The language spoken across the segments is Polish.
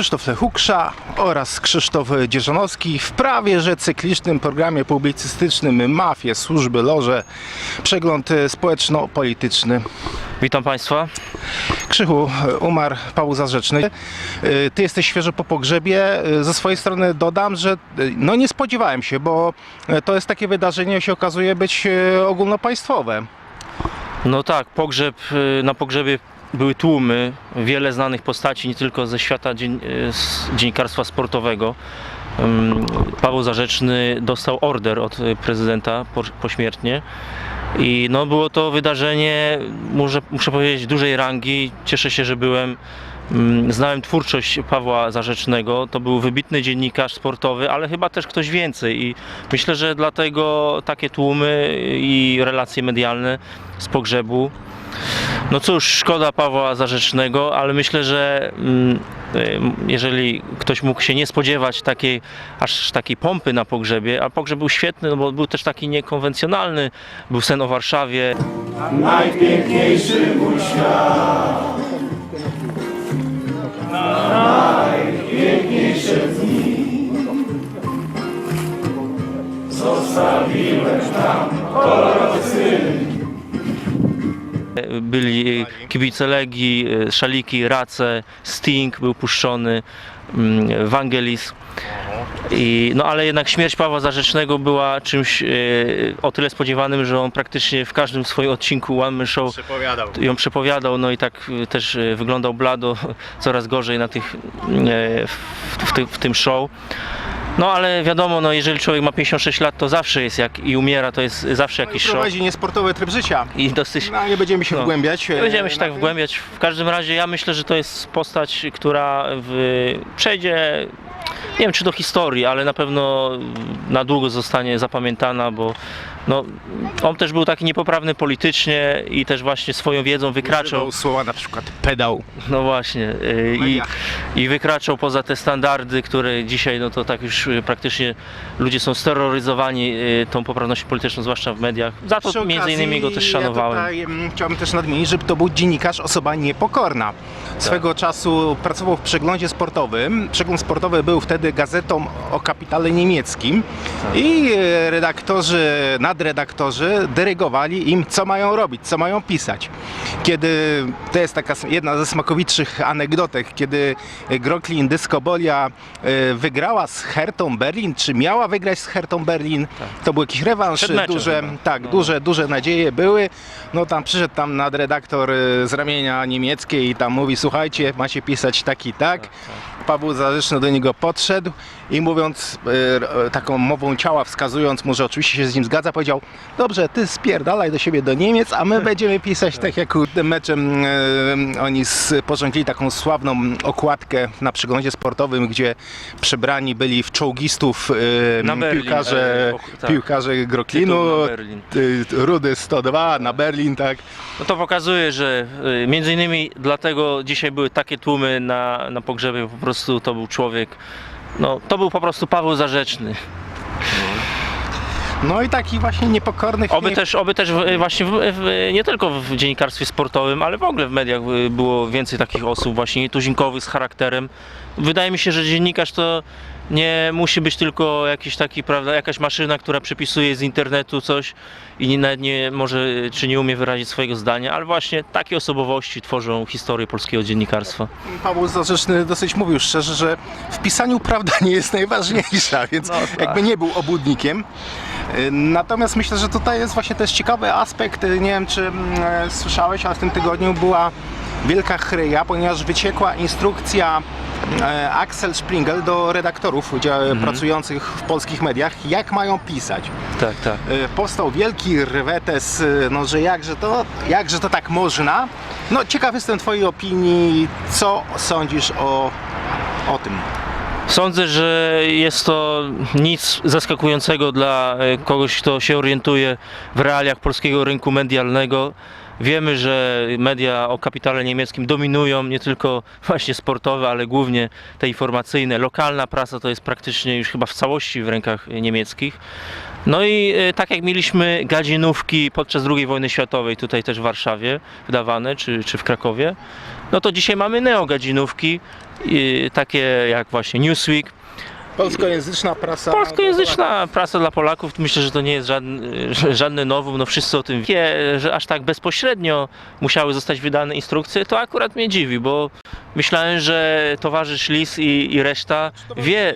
Krzysztof Lechuksza oraz Krzysztof Dzierżanowski w prawie że cyklicznym programie publicystycznym Mafie, Służby, Loże, przegląd społeczno-polityczny. Witam Państwa. Krzychu, umarł Paweł Zarzeczny. Ty jesteś świeżo po pogrzebie. Ze swojej strony dodam, że no nie spodziewałem się, bo to jest takie wydarzenie, się okazuje być ogólnopaństwowe. No tak, pogrzeb, y, na pogrzebie były tłumy, wiele znanych postaci, nie tylko ze świata dzien, z dziennikarstwa sportowego. Paweł Zarzeczny dostał order od y, prezydenta po- pośmiertnie. I no było to wydarzenie, muszę, muszę powiedzieć, dużej rangi. Cieszę się, że byłem. Ym, Znałem twórczość Pawła Zarzecznego. To był wybitny dziennikarz sportowy, ale chyba też ktoś więcej. I myślę, że dlatego takie tłumy i relacje medialne z pogrzebu. No cóż, szkoda Pawła Zarzecznego, ale myślę, że mm, y, jeżeli ktoś mógł się nie spodziewać takiej, aż takiej pompy na pogrzebie, a pogrzeb był świetny, no bo był też taki niekonwencjonalny, był sen o Warszawie, byli kibice Legii, y, szaliki, race, Sting był puszczony, mm, Wangelis. I, no ale jednak śmierć Pawła Zarzecznego była czymś y, o tyle spodziewanym, że on praktycznie w każdym swoim odcinku One Man Show Przepowiadał. ją przepowiadał, no i tak też wyglądał blado, coraz gorzej na tych, w, w, ty, w tym show. No ale wiadomo, no, jeżeli człowiek ma 56 lat, to zawsze jest jak i umiera, to jest zawsze jakiś show. Prowadzi niesportowy tryb życia. I dosyć No, nie będziemy się No. wgłębiać. nie e, będziemy się na tak wgłębiać. W każdym razie ja myślę, że to jest postać, która w, przejdzie, nie wiem czy do historii, ale na pewno na długo zostanie zapamiętana, bo no, on też był taki niepoprawny politycznie i też właśnie swoją wiedzą wykraczał. Używał słowa na przykład pedał. No właśnie. y, I. I wykraczał poza te standardy, które dzisiaj, no to tak już y, praktycznie ludzie są steroryzowani y, tą poprawnością polityczną, zwłaszcza w mediach. Za to między innymi go też szanowałem. Ja tutaj, mm, chciałbym też nadmienić, że to był dziennikarz, osoba niepokorna. Swego czasu pracował w przeglądzie sportowym. Przegląd sportowy był wtedy gazetą o kapitale niemieckim i e, redaktorzy, nadredaktorzy dyrygowali im, co mają robić, co mają pisać. Kiedy, to jest taka jedna ze smakowiczych anegdotek, kiedy Groklin Dyskobolia e, wygrała z Hertą Berlin, czy miała wygrać z Hertą Berlin, to był jakiś rewanż, duże, chyba. tak, No. duże, duże nadzieje były. No tam przyszedł tam nadredaktor y, z ramienia niemieckiej i tam mówi, słuchajcie, macie pisać tak i tak. Paweł Zarzeczny do niego podszedł i mówiąc y, taką mową ciała, wskazując mu, że oczywiście się z nim zgadza, powiedział, dobrze, ty spierdalaj do siebie do Niemiec, a my będziemy pisać tak jak tym meczem y, oni sporządzili taką sławną okładkę na przeglądzie sportowym, gdzie przebrani byli w czołgistów Na Berlin, piłkarze, e, ok- tak. piłkarze Groklinu, Rudy 102 na Berlin, tak. No to pokazuje, że między innymi dlatego dzisiaj były takie tłumy na, na pogrzebie, po prostu to był człowiek, no to był po prostu Paweł Zarzeczny. No i taki właśnie niepokorny Oby nie- też, oby też w, właśnie w, w, nie tylko w dziennikarstwie sportowym, ale w ogóle w mediach y, było więcej takich osób właśnie nietuzinkowych z charakterem. Wydaje mi się, że dziennikarz to nie musi być tylko jakiś taki, prawda, jakaś maszyna, która przepisuje z internetu coś i nie, nawet nie może czy nie umie wyrazić swojego zdania, ale właśnie takie osobowości tworzą historię polskiego dziennikarstwa. Paweł Zarzeczny dosyć mówił szczerze, że w pisaniu prawda nie jest najważniejsza, więc No tak. jakby nie był obłudnikiem. Y, Natomiast myślę, że tutaj jest właśnie też ciekawy aspekt, y, nie wiem czy mm, e, słyszałeś, ale w tym tygodniu była wielka chryja, ponieważ wyciekła instrukcja e, Axel Springel do redaktorów Mhm. pracujących w polskich mediach, jak mają pisać. Tak, tak. E, powstał wielki rwetes, e, no, że jakże to, jakże to tak można. No ciekaw jestem Twojej opinii, co sądzisz o, o tym. Sądzę, że jest to nic zaskakującego dla e, kogoś, kto się orientuje w realiach polskiego rynku medialnego. Wiemy, że media o kapitale niemieckim dominują, nie tylko właśnie sportowe, ale głównie te informacyjne. Lokalna prasa to jest praktycznie już chyba w całości w rękach niemieckich. No i e, tak jak mieliśmy gadzinówki podczas II wojny światowej, tutaj też w Warszawie wydawane, czy, czy w Krakowie, no to dzisiaj mamy neogadzinówki, e, takie jak właśnie Newsweek, Polskojęzyczna prasa. Polskojęzyczna prasa dla Polaków, myślę, że to nie jest żadny, żadny nowum, no wszyscy o tym wiedzą. Że aż tak bezpośrednio musiały zostać wydane instrukcje, to akurat mnie dziwi, bo myślałem, że towarzysz Lis i, i reszta wie,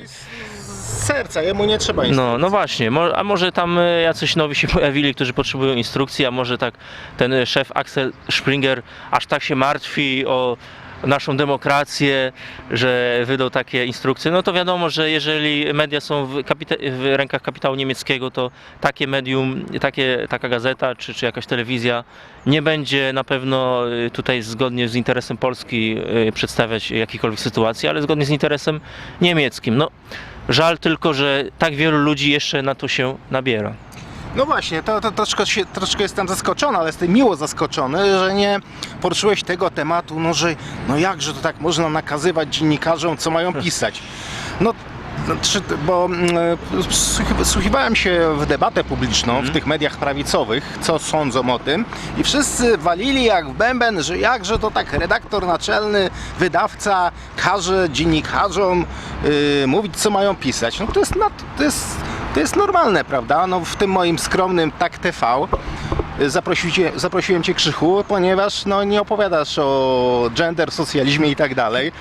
Z serca, jemu nie trzeba instrukcji. no, no właśnie, mo- a może tam e, jacyś nowi się pojawili, którzy potrzebują instrukcji, a może tak ten e, szef Axel Springer aż tak się martwi o naszą demokrację, że wydał takie instrukcje. No to wiadomo, że jeżeli media są w, kapita- w rękach kapitału niemieckiego, to takie medium, takie, taka gazeta czy, czy jakaś telewizja nie będzie na pewno y, tutaj zgodnie z interesem Polski y, przedstawiać jakiejkolwiek sytuacji, ale zgodnie z interesem niemieckim. No, żal tylko, że tak wielu ludzi jeszcze na to się nabiera. No właśnie, to, to troszkę, się, troszkę jestem zaskoczony, ale jestem miło zaskoczony, że nie poruszyłeś tego tematu, no że no jakże to tak można nakazywać dziennikarzom, co mają pisać. No, bo mm, e, słuch- wsłuchiwałem się w debatę publiczną w tych mediach prawicowych, co sądzą o tym i wszyscy walili jak w bęben, że jakże to tak redaktor naczelny, wydawca każe dziennikarzom y, mówić, co mają pisać. No to jest, to jest to jest normalne, prawda? No w tym moim skromnym Tak TV zaprosicie, zaprosiłem Cię Krzychu, ponieważ no, nie opowiadasz o gender, socjalizmie i tak dalej.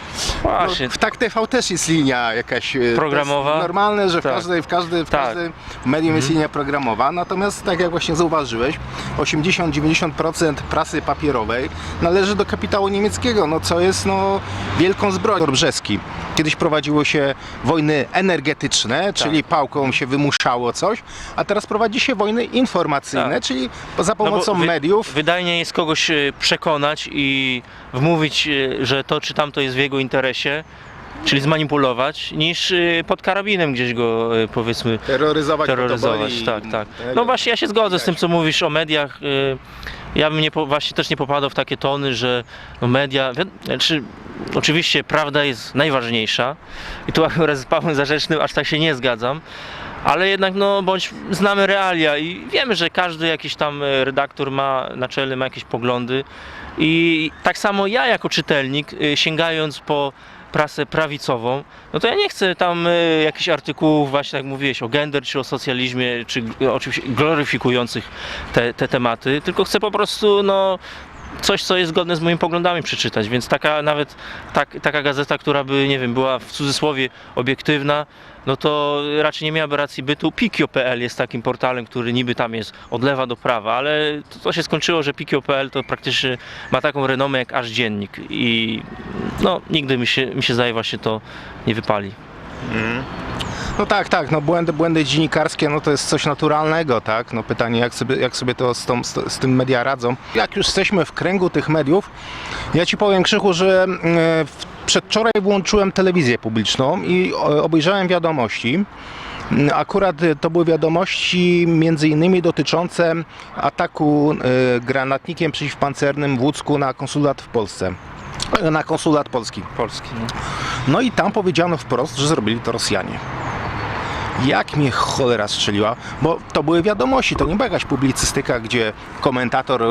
Właśnie. No, w Tak TV też jest linia jakaś y, Programowa? Normalne, że w Tak. każdej, w każdej, w Tak. każdym medium jest linia programowa. Natomiast tak jak właśnie zauważyłeś, 80-90% prasy papierowej należy do kapitału niemieckiego, no co jest no wielką zbroją. Brzeski. Kiedyś prowadziło się wojny energetyczne, czyli pałką się wymuszało coś, a teraz prowadzi się wojny informacyjne, Tak. czyli za No pomocą wy- mediów. Wydajnie jest kogoś e, przekonać i wmówić, e, że to czy tamto jest w jego interesie, czyli zmanipulować, niż e, pod karabinem gdzieś go powiedzmy Terroryzować, terroryzować. Tak, tak. No właśnie ja się zgodzę z tym, co mówisz o mediach. y, Ja bym nie, właśnie też nie popadał w takie tony, że no media, znaczy, oczywiście prawda jest najważniejsza i tu akurat z Pawłem Zarzecznym aż tak się nie zgadzam, ale jednak no bądź znamy realia i wiemy, że każdy jakiś tam y, redaktor ma naczelny, ma jakieś poglądy. I tak samo ja jako czytelnik y, sięgając po prasę prawicową, no to ja nie chcę tam y, jakichś artykułów właśnie jak mówiłeś o gender, czy o socjalizmie, czy oczywiście gloryfikujących te, te tematy, tylko chcę po prostu no coś, co jest zgodne z moimi poglądami przeczytać, więc taka nawet tak, taka gazeta, która by, nie wiem, była w cudzysłowie obiektywna, no to raczej nie miałaby racji bytu. Pikio.pl jest takim portalem, który niby tam jest od lewa do prawa, ale to, to się skończyło, że Pikio.pl to praktycznie ma taką renomę jak aż dziennik i no nigdy mi się, mi się zdaje właśnie to nie wypali. No tak, tak, no błędy, błędy dziennikarskie, no to jest coś naturalnego, tak? No pytanie, jak sobie, jak sobie to z, tą, z, tym media radzą. Jak już jesteśmy w kręgu tych mediów, ja Ci powiem Krzychu, że w- przedwczoraj włączyłem telewizję publiczną i o, obejrzałem wiadomości. Mm, Akurat y, to były wiadomości między innymi dotyczące ataku granatnikiem przeciwpancernym w Łódzku na konsulat w Polsce. Na konsulat polski. Polski. No. No i tam powiedziano wprost, że zrobili to Rosjanie. Jak mnie cholera strzeliła, bo to były wiadomości, to nie była jakaś publicystyka, gdzie komentator,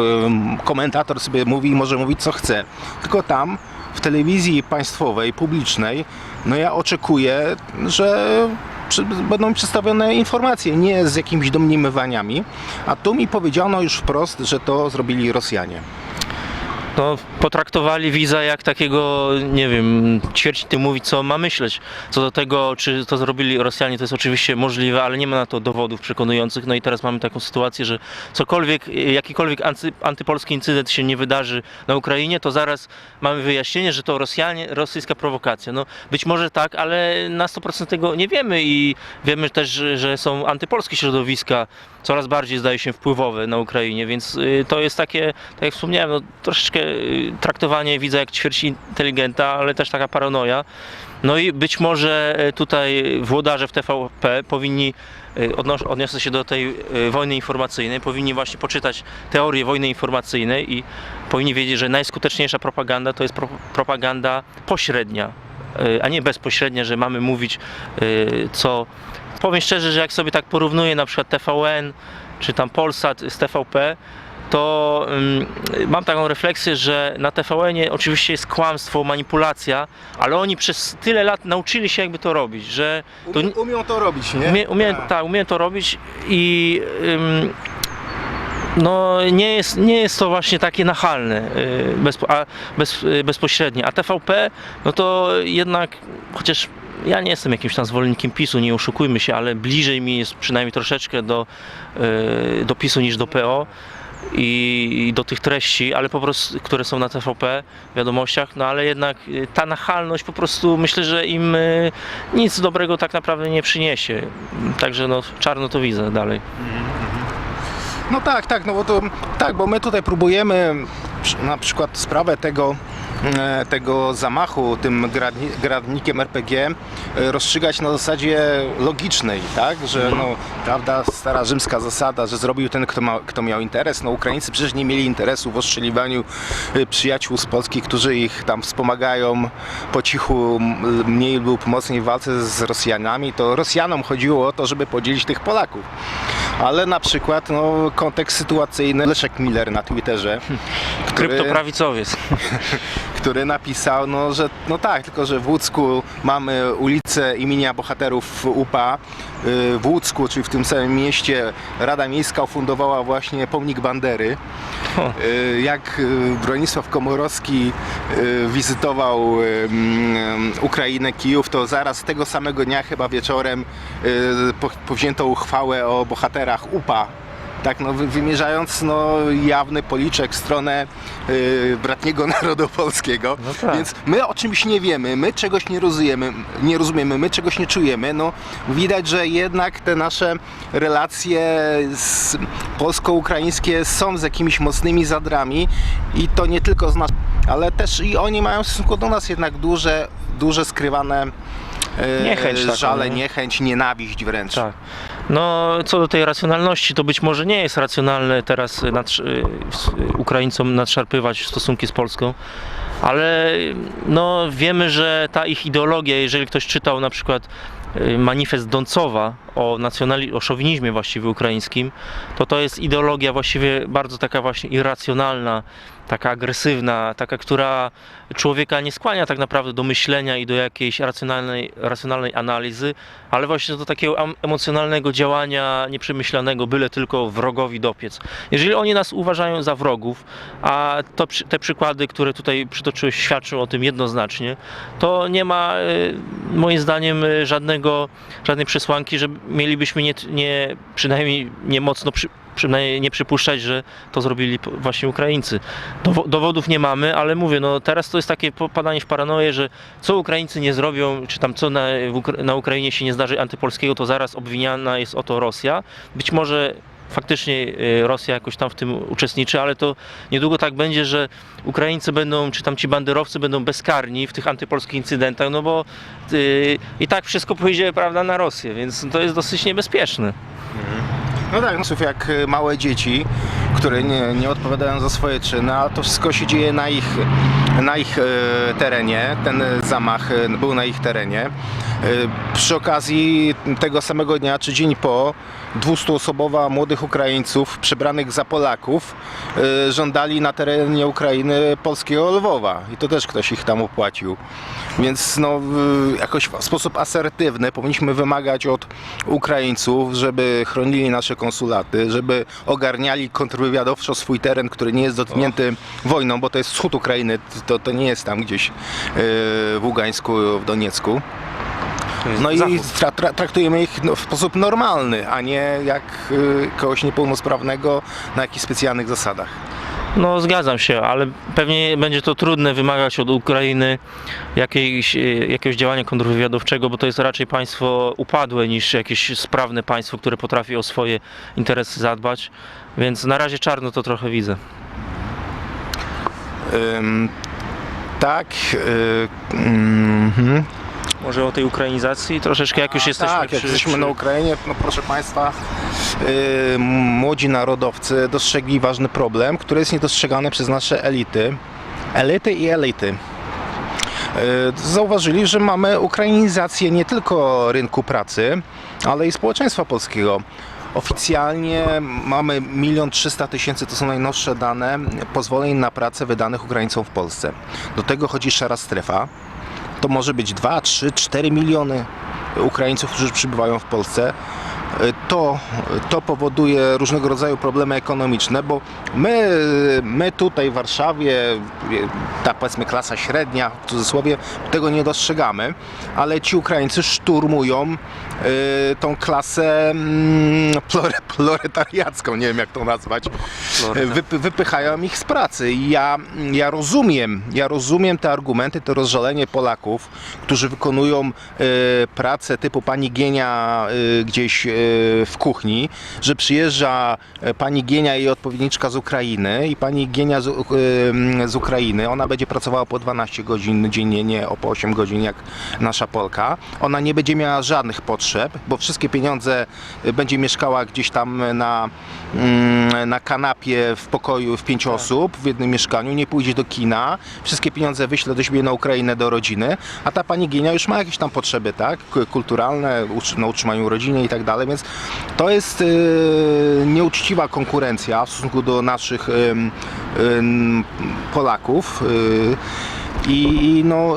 komentator sobie mówi i może mówić co chce. Tylko tam w telewizji państwowej, publicznej, no ja oczekuję, że będą przedstawione informacje, nie z jakimiś domniemywaniami, a tu mi powiedziano już wprost, że to zrobili Rosjanie. No, potraktowali widza jak takiego, nie wiem, ćwierć ty mówi, co ma myśleć. Co do tego, czy to zrobili Rosjanie, to jest oczywiście możliwe, ale nie ma na to dowodów przekonujących. No i teraz mamy taką sytuację, że cokolwiek, jakikolwiek anty, antypolski incydent się nie wydarzy na Ukrainie, to zaraz mamy wyjaśnienie, że to Rosjanie, rosyjska prowokacja. No być może tak, ale na 100% tego nie wiemy i wiemy też, że są antypolskie środowiska, coraz bardziej zdaje się wpływowe na Ukrainie, więc y, to jest takie, tak jak wspomniałem, no, troszeczkę y, traktowanie widza jak ćwierć inteligenta, ale też taka paranoja. No i być może y, tutaj włodarze w TVP powinni, odnos- odniosę się do tej y, wojny informacyjnej, powinni właśnie poczytać teorię wojny informacyjnej i powinni wiedzieć, że najskuteczniejsza propaganda to jest pro- propaganda pośrednia, a nie bezpośrednia, że mamy mówić co. Powiem szczerze, że jak sobie tak porównuję na przykład TVN czy tam Polsat z TVP, to ym, mam taką refleksję, że na TVN-ie oczywiście jest kłamstwo, manipulacja, ale oni przez tyle lat nauczyli się jakby to robić, że to, umią to robić, nie? Umie, umie, Tak. tak, umiem to robić i ym, no, nie, jest, nie jest to właśnie takie nachalne y, a, bez, y, bezpośrednie. A TVP, no to jednak, chociaż ja nie jestem jakimś tam zwolennikiem PiSu, nie oszukujmy się, ale bliżej mi jest przynajmniej troszeczkę do, y, do PiSu niż do PO i, do tych treści, ale po prostu, które są na TVP, wiadomościach, no ale jednak y, ta nachalność po prostu myślę, że im y, nic dobrego tak naprawdę nie przyniesie. Także no czarno to widzę dalej. No tak, tak, no bo to tak, bo my tutaj próbujemy na przykład sprawę tego, e, tego zamachu tym gradni, gradnikiem RPG e, rozstrzygać na zasadzie logicznej, tak, że no, prawda, stara rzymska zasada, że zrobił ten, kto, ma, kto miał interes, no Ukraińcy przecież nie mieli interesu w ostrzeliwaniu e, przyjaciół z Polski, którzy ich tam wspomagają po cichu, mniej lub mocniej w walce z Rosjanami, to Rosjanom chodziło o to, żeby podzielić tych Polaków. Ale na przykład no, kontekst sytuacyjny Leszek Miller na Twitterze, który, Kryptoprawicowiec. który napisał, no, że no tak, tylko że w Łódzku mamy ulicę imienia bohaterów UPA. Y, W Łódzku, czyli w tym samym mieście, Rada Miejska ufundowała właśnie pomnik Bandery. Y, Jak y, Bronisław Komorowski wizytował Ukrainę, Kijów, to zaraz tego samego dnia, chyba wieczorem, po- powzięto uchwałę o bohaterach UPA. Tak, no, wy- wymierzając no, jawny policzek w stronę y, bratniego narodu polskiego. No tak. Więc my o czymś nie wiemy, my czegoś nie rozumiemy, nie rozumiemy, my czegoś nie czujemy. No, widać, że jednak te nasze relacje z polsko-ukraińskie są z jakimiś mocnymi zadrami i to nie tylko z nas, ale też i oni mają w stosunku do nas jednak duże, duże skrywane e, Niechęć taką, żale, nie? niechęć, nienawiść wręcz. Tak. No, co do tej racjonalności, to być może nie jest racjonalne teraz y, Ukraińcom nadszarpywać stosunki z Polską, ale no, wiemy, że ta ich ideologia, jeżeli ktoś czytał na przykład y, manifest Doncowa o, nacjonali- o szowinizmie właściwie ukraińskim, to to jest ideologia właściwie bardzo taka właśnie irracjonalna, taka agresywna, taka, która człowieka nie skłania tak naprawdę do myślenia i do jakiejś racjonalnej, racjonalnej analizy, ale właśnie do takiego emocjonalnego działania nieprzemyślanego, byle tylko wrogowi dopiec. Jeżeli oni nas uważają za wrogów, a to, te przykłady, które tutaj przytoczyłeś, świadczą o tym jednoznacznie, to nie ma y, moim zdaniem y, żadnego, żadnej przesłanki, że mielibyśmy nie, nie przynajmniej nie mocno przy, przynajmniej nie przypuszczać, że to zrobili właśnie Ukraińcy. Dowo- dowodów nie mamy, ale mówię, no teraz to jest takie popadanie w paranoję, że co Ukraińcy nie zrobią, czy tam co na, na Ukrainie się nie zdarzy antypolskiego, to zaraz obwiniana jest o to Rosja. Być może faktycznie y, Rosja jakoś tam w tym uczestniczy, ale to niedługo tak będzie, że Ukraińcy będą, czy tam ci banderowcy będą bezkarni w tych antypolskich incydentach, no bo y, i tak wszystko pójdzie, prawda, na Rosję, więc to jest dosyć niebezpieczne. No tak, no, jak y, małe dzieci, które nie, nie odpowiadają za swoje czyny, a to wszystko się dzieje na ich, na ich e, terenie. Ten zamach był na ich terenie. Przy okazji tego samego dnia, czy dzień po, 200-osobowa młodych Ukraińców przebranych za Polaków e, żądali na terenie Ukrainy polskiego Lwowa i to też ktoś ich tam opłacił. Więc no, w- jakoś w sposób asertywny powinniśmy wymagać od Ukraińców, żeby chronili nasze konsulaty, żeby ogarniali kontrwywiadowczo swój teren, który nie jest dotknięty wojną, bo to jest wschód Ukrainy, to, to nie jest tam gdzieś yy, w Ługańsku, w Doniecku. No i tra, tra, traktujemy ich no, w sposób normalny, a nie jak yy, kogoś niepełnosprawnego na jakichś specjalnych zasadach. No zgadzam się, ale pewnie będzie to trudne wymagać od Ukrainy jakiejś, e, jakiegoś działania kontrwywiadowczego, bo to jest raczej państwo upadłe niż jakieś sprawne państwo, które potrafi o swoje interesy zadbać. Więc na razie czarno to trochę widzę. Tak. Yy, mhm. Może o tej ukrainizacji troszeczkę, jak już jesteśmy Tak, jak przy, jesteśmy przy... na Ukrainie, no proszę Państwa, yy, młodzi narodowcy dostrzegli ważny problem, który jest niedostrzegany przez nasze elity. Elity i elity. zauważyli, że mamy ukrainizację nie tylko rynku pracy, ale i społeczeństwa polskiego. Oficjalnie mamy 1 300 tysięcy, to są najnowsze dane, pozwoleń na pracę wydanych Ukraińcom w Polsce. Do tego chodzi szara strefa. To może być 2, 3, 4 miliony Ukraińców, którzy przybywają w Polsce. To, to powoduje różnego rodzaju problemy ekonomiczne, bo my, my tutaj w Warszawie, ta powiedzmy klasa średnia w cudzysłowie, tego nie dostrzegamy, ale ci Ukraińcy szturmują tą klasę mm, plore, proletariacką, nie wiem jak to nazwać, Wypy, wypychają ich z pracy. I ja, ja rozumiem, ja rozumiem te argumenty, to rozżalenie Polaków, którzy wykonują y, pracę typu pani Gienia y, gdzieś y, w kuchni, że przyjeżdża y, pani Gienia i odpowiedniczka z Ukrainy i pani Gienia z, y, z Ukrainy, ona będzie pracowała po 12 godzin dziennie, nie o po 8 godzin jak nasza Polka. Ona nie będzie miała żadnych potrzeb, bo wszystkie pieniądze y, będzie mieszkała gdzieś tam na, mm, na kanapie w pokoju w pięć osób w jednym mieszkaniu, nie pójdzie do kina, wszystkie pieniądze wyśle do siebie na Ukrainę, do rodziny, a ta pani Gienia już ma jakieś tam potrzeby, tak, kulturalne, na utrzymaniu rodziny i tak dalej, więc to jest y, nieuczciwa konkurencja w stosunku do naszych ym, ym, Polaków. y, i, i no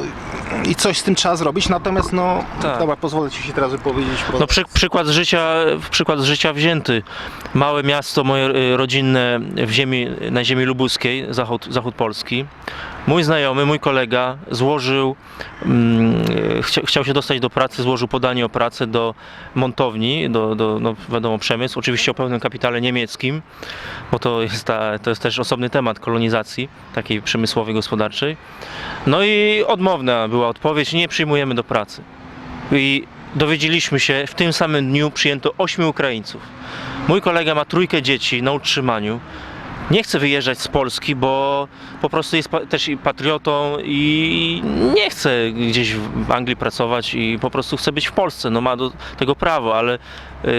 i coś z tym trzeba zrobić, natomiast no Tak. dobra, pozwolę Ci się teraz wypowiedzieć. Bo... No przy, przykład, z życia, przykład z życia wzięty. Małe miasto moje y, rodzinne w ziemi, na ziemi lubuskiej, zachód, zachód Polski. Mój znajomy, mój kolega złożył, mm, chcia, chciał się dostać do pracy, złożył podanie o pracę do montowni, do, do no wiadomo przemysł, oczywiście o pełnym kapitale niemieckim, bo to jest, ta, to jest też osobny temat kolonizacji takiej przemysłowej, gospodarczej. No i odmowna była odpowiedź, nie przyjmujemy do pracy. I dowiedzieliśmy się, w tym samym dniu przyjęto 8 Ukraińców. Mój kolega ma trójkę dzieci na utrzymaniu. Nie chce wyjeżdżać z Polski, bo po prostu jest też i patriotą i nie chce gdzieś w Anglii pracować i po prostu chce być w Polsce. No ma do tego prawo, ale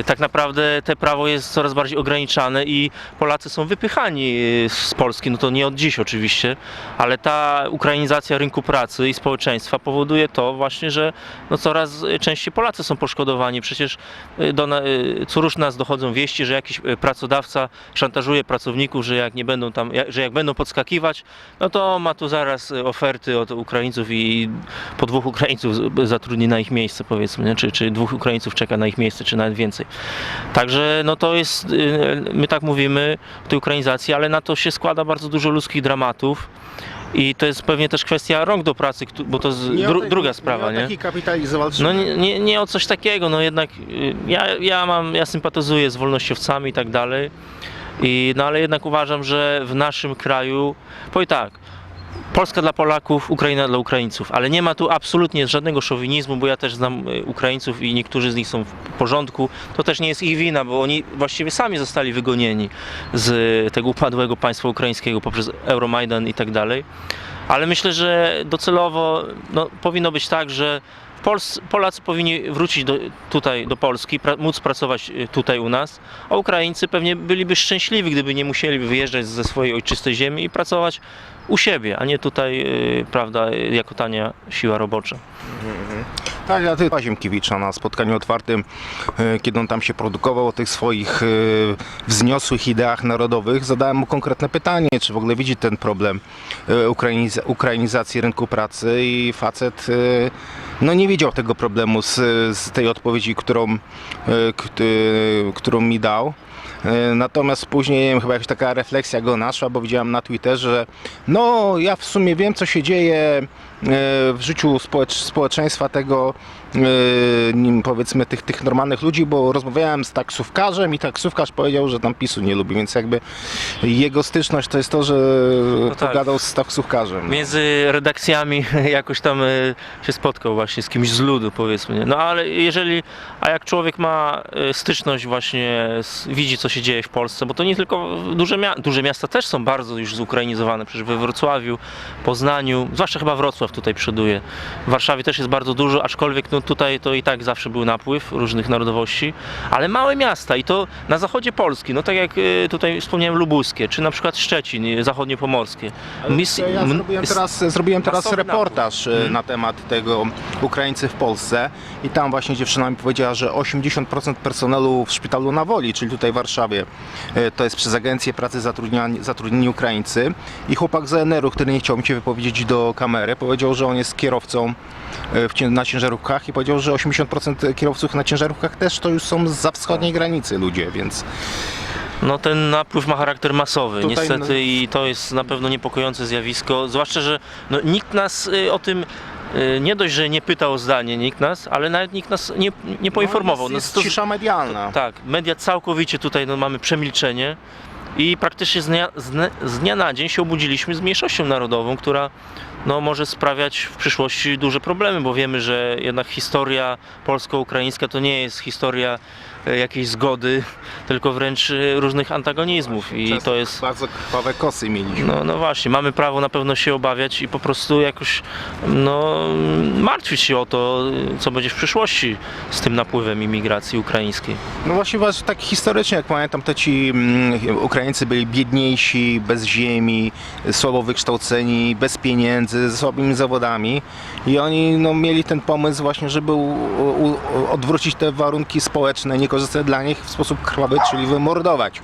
tak naprawdę te prawo jest coraz bardziej ograniczane i Polacy są wypychani y, z Polski. No to nie od dziś oczywiście, ale ta ukrainizacja rynku pracy i społeczeństwa powoduje to właśnie, że no coraz częściej Polacy są poszkodowani. Przecież y, do, co rusz nas dochodzą wieści, że jakiś pracodawca szantażuje pracowników, że jak nie będą tam, że jak będą podskakiwać, no to ma tu zaraz oferty od Ukraińców i po dwóch Ukraińców zatrudni na ich miejsce powiedzmy, nie? Czy, czy dwóch Ukraińców czeka na ich miejsce, czy nawet więcej. Także no to jest, y, my tak mówimy o tej ukrainizacji, ale na to się składa bardzo dużo ludzkich dramatów. I to jest pewnie też kwestia rąk do pracy, bo to jest dru, druga sprawa, nie? taki kapitalizm walczymy. No nie, nie, nie o coś takiego, no jednak y, ja, ja mam, ja sympatyzuję z wolnościowcami i tak dalej, i, no ale jednak uważam, że w naszym kraju, powiem tak, Polska dla Polaków, Ukraina dla Ukraińców, ale nie ma tu absolutnie żadnego szowinizmu, bo ja też znam y, Ukraińców i niektórzy z nich są w porządku. To też nie jest ich wina, bo oni właściwie sami zostali wygonieni z y, tego upadłego państwa ukraińskiego poprzez Euromajdan i tak dalej. Ale myślę, że docelowo no, powinno być tak, że Pols, Polacy powinni wrócić do, tutaj do Polski, pra, móc pracować y, tutaj u nas, a Ukraińcy pewnie byliby szczęśliwi, gdyby nie musieli wyjeżdżać ze swojej ojczystej ziemi i pracować u siebie, a nie tutaj, y, prawda, y, jako tania siła robocza. Tak, ja ty Ziemkiewicza na spotkaniu otwartym, e, kiedy on tam się produkował o tych swoich e, wzniosłych ideach narodowych, zadałem mu konkretne pytanie, czy w ogóle widzi ten problem e, ukrainiz- ukrainizacji rynku pracy i facet no nie widział tego problemu z, z tej odpowiedzi, którą, którą mi dał. Natomiast później chyba jakaś taka refleksja go naszła, bo widziałem na Twitterze, że no ja w sumie wiem co się dzieje w życiu społecz- społeczeństwa tego e, powiedzmy tych, tych normalnych ludzi, bo rozmawiałem z taksówkarzem i taksówkarz powiedział, że tam PiSu nie lubi, więc jakby jego styczność to jest to, że tak. pogadał z taksówkarzem. Między redakcjami jakoś tam y, się spotkał właśnie z kimś z ludu, powiedzmy. No ale jeżeli, a jak człowiek ma styczność właśnie, widzi, co się dzieje w Polsce, bo to nie tylko duże, mia- duże miasta też są bardzo już zukrainizowane, przecież we Wrocławiu, Poznaniu, zwłaszcza chyba Wrocław tutaj przoduje. W Warszawie też jest bardzo dużo, aczkolwiek no, tutaj to i tak zawsze był napływ różnych narodowości, ale małe miasta i to na zachodzie Polski, no tak jak y, tutaj wspomniałem Lubuskie, czy na przykład Szczecin, y, zachodniopomorskie. Mis- Ja zrobiłem teraz, zrobiłem teraz reportaż e, na temat tego Ukraińcy w Polsce i tam właśnie dziewczyna mi powiedziała, że 80% personelu w szpitalu na Woli, czyli tutaj w Warszawie, e, to jest przez agencję pracy zatrudniani, zatrudnieni Ukraińcy i chłopak z ONR-u, który nie chciał mi się wypowiedzieć do kamery, powiedział, że on jest kierowcą e, na ciężarówkach i powiedział, że 80% kierowców na ciężarówkach też to już są za wschodniej granicy ludzie, więc No ten napływ ma charakter masowy, Tutaj, niestety no- i to jest na pewno niepokojące zjawisko, zwłaszcza, że no, nikt nas y, o tym y, nie dość, że nie pytał o zdanie nikt nas, ale nawet nikt nas nie, nie poinformował. No, No, jest, to- jest cisza medialna. tak, media całkowicie tutaj no, mamy przemilczenie i praktycznie z dnia, z, z dnia na dzień się obudziliśmy z mniejszością narodową, która no, może sprawiać w przyszłości duże problemy, bo wiemy, że jednak historia polsko-ukraińska to nie jest historia jakiejś zgody, tylko wręcz e, różnych antagonizmów i to jest... Bardzo krwawe kosy mieliśmy. No, no właśnie, mamy prawo na pewno się obawiać i po prostu jakoś no, martwić się o to, co będzie w przyszłości z tym napływem imigracji ukraińskiej. No właśnie, właśnie tak historycznie, jak pamiętam, to ci mm, Ukraińcy byli biedniejsi, bez ziemi, słabo wykształceni, bez pieniędzy, ze słabymi zawodami i oni no, mieli ten pomysł właśnie, żeby odwrócić te warunki społeczne, niekorzystne dla nich w sposób krwawy, czyli wymordować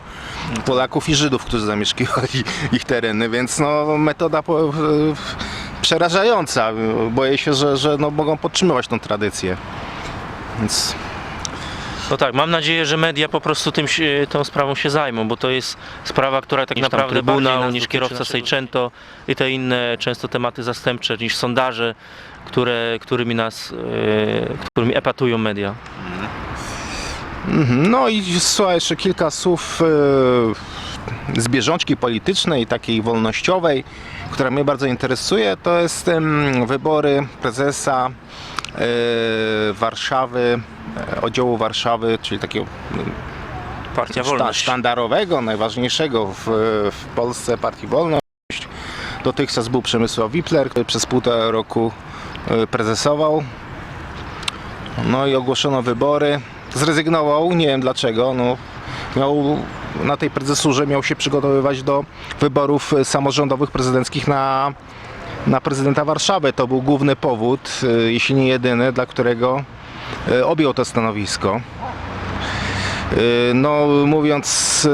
Polaków i Żydów, którzy zamieszkiwali ich tereny, więc no, metoda po, przerażająca. Boję się, że, że no, mogą podtrzymywać tą tradycję. Więc No tak, mam nadzieję, że media po prostu tym tą sprawą się zajmą, bo to jest sprawa, która tak Niż naprawdę trybunał, niż kierowca Seicento. i te inne często tematy zastępcze niż sondaże, które, którymi nas, e, którymi epatują media. Mhm, No i słuchaj, jeszcze kilka słów e, z bieżączki politycznej, takiej wolnościowej, która mnie bardzo interesuje. To jest wybory prezesa e, Warszawy, e, oddziału Warszawy, czyli takiego Partia Wolność. sztandarowego, najważniejszego w, w Polsce Partii Wolność. Dotychczas był Przemysław Wipler, który przez półtora roku prezesował. No i ogłoszono wybory. Zrezygnował, nie wiem dlaczego. No, miał, na tej prezesurze miał się przygotowywać do wyborów e, samorządowych, prezydenckich na, na prezydenta Warszawy. To był główny powód, e, jeśli nie jedyny, dla którego e, objął to stanowisko. No, mówiąc,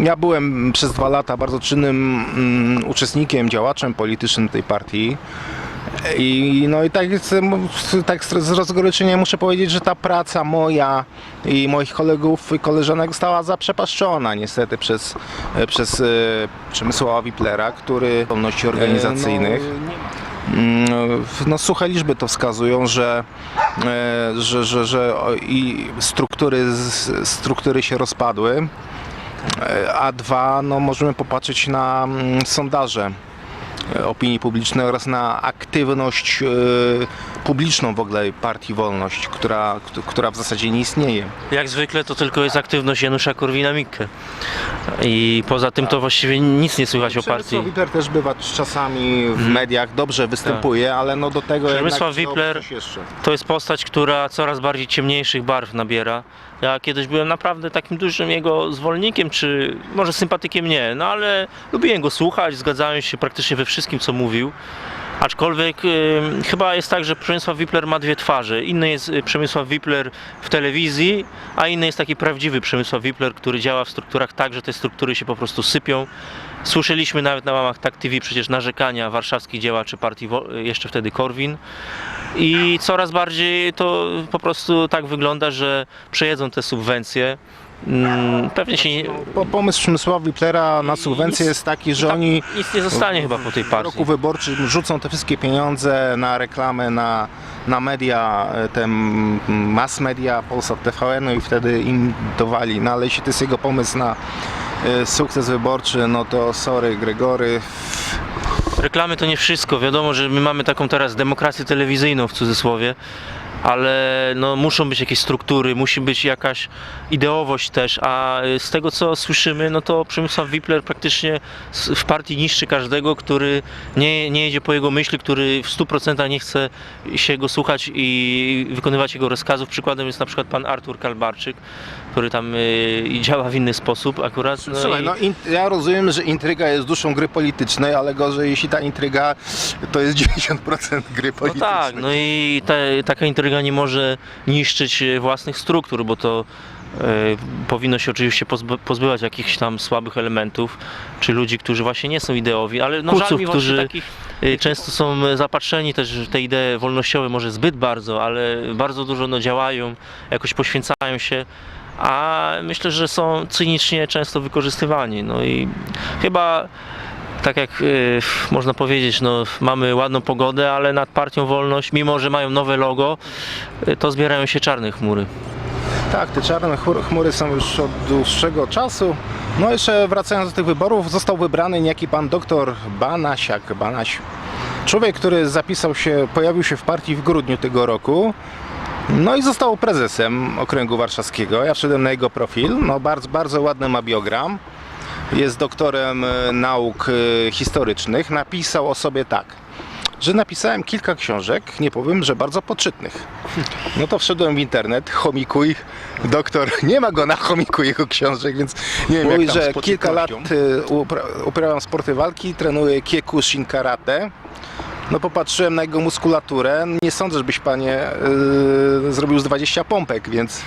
ja byłem przez dwa lata bardzo czynnym mm, uczestnikiem, działaczem politycznym tej partii. I no i tak, tak z rozgoryczeniem muszę powiedzieć, że ta praca moja i moich kolegów i koleżanek została zaprzepaszczona niestety przez, przez e, Przemysława Wiplera, który zdolności organizacyjnych. Mm, No, suche liczby to wskazują, że, e, że, że, że i struktury, struktury się rozpadły, e, a dwa, no, możemy popatrzeć na mm, sondaże e, opinii publicznej oraz na aktywność e, publiczną w ogóle partii Wolność, która, kt- która w zasadzie nie istnieje. Jak zwykle to tylko jest aktywność Janusza Korwina-Mikke. I poza tym to właściwie nic nie słychać o partii. Przemysław Wipler też bywa czasami w mediach, dobrze występuje, ale no do tego Przemysław jednak Wipler-. To jest postać, która coraz bardziej ciemniejszych barw nabiera. Ja kiedyś byłem naprawdę takim dużym jego zwolennikiem, czy może sympatykiem nie, no ale lubiłem go słuchać, zgadzałem się praktycznie we wszystkim, co mówił. Aczkolwiek y, chyba jest tak, że Przemysław Wipler ma dwie twarze. Inny jest y, Przemysław Wipler w telewizji, a inny jest taki prawdziwy Przemysław Wipler, który działa w strukturach tak, że te struktury się po prostu sypią. Słyszeliśmy nawet na łamach Tak TV przecież narzekania warszawskich działaczy partii, jeszcze wtedy Korwin. I coraz bardziej to po prostu tak wygląda, że przejedzą te subwencje. Mm, Pewnie się nie, Po, pomysł Przemysława Wiplera na subwencję nic- jest taki, że tak, oni nic nie zostanie chyba po tej w partii. roku wyborczym rzucą te wszystkie pieniądze na reklamę, na, na media, e, te mass media, Polsat TVN, no i wtedy im dowali. No ale jeśli to jest jego pomysł na sukces wyborczy, no to sorry Gregory, Reklamy to nie wszystko. Wiadomo, że my mamy taką teraz demokrację telewizyjną w cudzysłowie. ale no, muszą być jakieś struktury, musi być jakaś ideowość też, a y, z tego co słyszymy, no to Przemysław Wipler praktycznie w partii niszczy każdego, który nie, nie jedzie po jego myśli, który w 100% nie chce się go słuchać i wykonywać jego rozkazów. Przykładem jest na przykład pan Artur Kalbarczyk, który tam y, działa w inny sposób akurat. No Słuchaj, i- no in, ja rozumiem, że intryga jest duszą gry politycznej, ale gorzej, jeśli ta intryga to jest 90% gry No politycznej. tak, no i ta, taka intryga nie może niszczyć e, własnych struktur, bo to e, powinno się oczywiście pozby, pozbywać jakichś tam słabych elementów, czy ludzi, którzy właśnie nie są ideowi, ale no, żal Kuców, mi którzy- e, często są zapatrzeni też w te idee wolnościowe, może zbyt bardzo, ale bardzo dużo no, działają, jakoś poświęcają się. A myślę, że są cynicznie często wykorzystywani. No i chyba tak jak y, można powiedzieć, no, mamy ładną pogodę, ale nad partią Wolność, mimo że mają nowe logo, y, to zbierają się czarne chmury. Tak, te czarne chmur- chmury są już od dłuższego czasu. No jeszcze wracając do tych wyborów, został wybrany niejaki pan doktor Banasiak, Banaś. Człowiek, który zapisał się, pojawił się w partii w grudniu tego roku. No i został prezesem okręgu warszawskiego. Ja wszedłem na jego profil. No bardzo, bardzo ładny ma biogram. Jest doktorem e, nauk e, historycznych. Napisał o sobie tak, że napisałem kilka książek, nie powiem, że bardzo poczytnych. No to wszedłem w internet, chomikuj, doktor, nie ma go na chomiku jego książek, więc nie wiem Mówi, jak tam że kilka lat upra- uprawiam sporty walki, trenuję Kiekushin Karate. No popatrzyłem na jego muskulaturę, nie sądzę, żebyś panie y, zrobił z 20 pompek, więc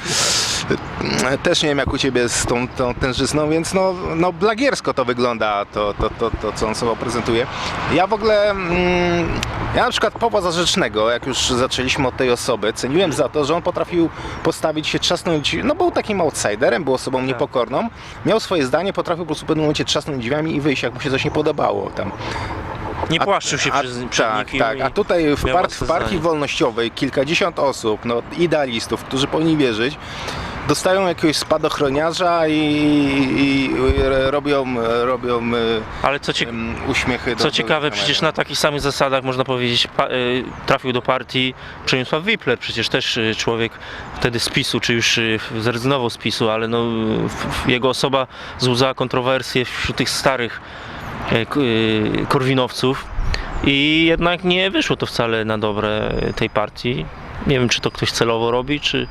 y, też nie wiem jak u ciebie z tą, tą tężyzną, więc no, no blagiersko to wygląda, to, to, to, to co on sobą prezentuje. Ja w ogóle, mm, ja na przykład Pawła Zarzecznego, jak już zaczęliśmy od tej osoby, ceniłem za to, że on potrafił postawić się, trzasnąć, no był takim outsiderem, był osobą niepokorną, miał swoje zdanie, potrafił po prostu w pewnym momencie trzasnąć drzwiami i wyjść, jak mu się coś nie podobało tam. Nie płaszczył się a, przez, przed tak, nikim tak. A tutaj w, własne w partii zdanie. wolnościowej kilkadziesiąt osób, no, idealistów, którzy powinni wierzyć, dostają jakiegoś spadochroniarza i, i, i robią, robią y, Ale co, em, uśmiechy do co do ciekawe, kamery. przecież na takich samych zasadach, można powiedzieć, pa, y, trafił do partii Przemysław Wipler, przecież też y, człowiek wtedy z PiSu, czy już y, zrezygnował z PiSu, ale no, jego osoba wzbudzała kontrowersje wśród tych starych korwinowców i jednak nie wyszło to wcale na dobre tej partii. Nie wiem, czy to ktoś celowo robi, czy,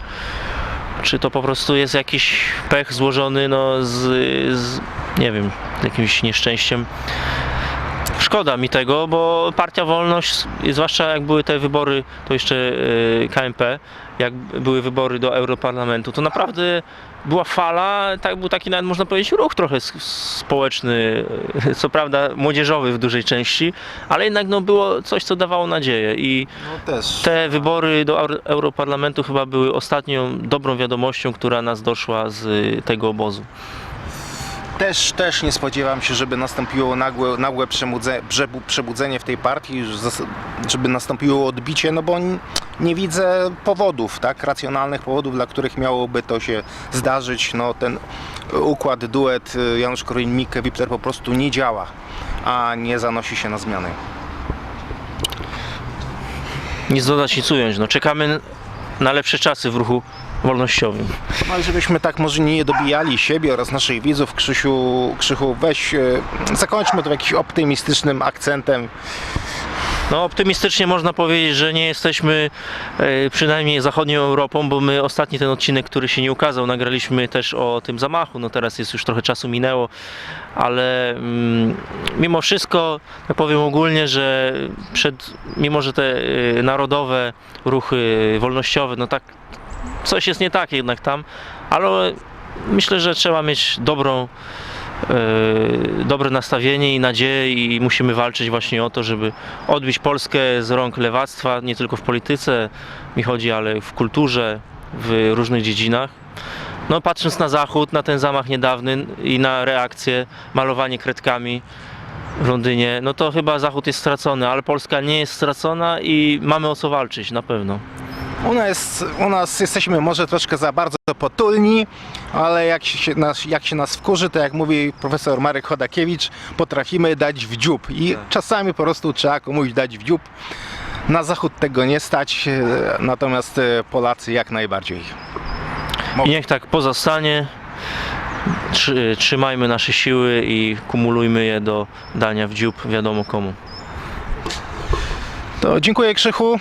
czy to po prostu jest jakiś pech złożony no, z, z nie wiem, jakimś nieszczęściem. Szkoda mi tego, bo Partia Wolność, zwłaszcza jak były te wybory, to jeszcze y, KMP, jak były wybory do Europarlamentu, to naprawdę była fala, tak, był taki nawet można powiedzieć ruch trochę społeczny, y, co prawda młodzieżowy w dużej części, ale jednak no, było coś, co dawało nadzieję i No te wybory do Euro- Europarlamentu chyba były ostatnią dobrą wiadomością, która nas doszła z tego obozu. Też, też nie spodziewam się, żeby nastąpiło nagłe, nagłe przebudzenie w tej partii, żeby nastąpiło odbicie, no bo nie widzę powodów, tak, racjonalnych powodów, dla których miałoby to się zdarzyć. No ten układ, duet y, Janusz Korwin-Mikke, Wipler po prostu nie działa, a nie zanosi się na zmiany. Nic dodać, nic ująć. No, czekamy na lepsze czasy w ruchu wolnościowym. No i żebyśmy tak może nie dobijali siebie oraz naszych widzów, Krzysiu, Krzychu, weź, y, zakończmy to jakimś optymistycznym akcentem. No, optymistycznie można powiedzieć, że nie jesteśmy e, przynajmniej zachodnią Europą, bo my ostatni ten odcinek, który się nie ukazał, nagraliśmy też o tym zamachu. No teraz jest już trochę czasu minęło, ale mm, mimo wszystko, tak powiem ogólnie, że przed, mimo że te e, narodowe ruchy wolnościowe, no tak coś jest nie tak jednak tam, ale myślę, że trzeba mieć dobrą e, dobre nastawienie i nadzieję i musimy walczyć właśnie o to, żeby odbić Polskę z rąk lewactwa, nie tylko w polityce mi chodzi, ale w kulturze, w różnych dziedzinach. No patrząc na zachód, na ten zamach niedawny i na reakcję, malowanie kredkami w Londynie, no to chyba zachód jest stracony, ale Polska nie jest stracona i mamy o co walczyć na pewno. U nas, u nas jesteśmy może troszkę za bardzo potulni, ale jak się, nas, jak się nas wkurzy, to jak mówi profesor Marek Chodakiewicz, potrafimy dać w dziób i tak. czasami po prostu trzeba komuś dać w dziób. Na zachód tego nie stać, e, natomiast e, Polacy jak najbardziej. I niech tak pozostanie. Trzy- e, Trzymajmy nasze siły i kumulujmy je do dania w dziób wiadomo komu. To dziękuję Krzychu.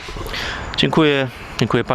Dziękuję Dziękuję Pani.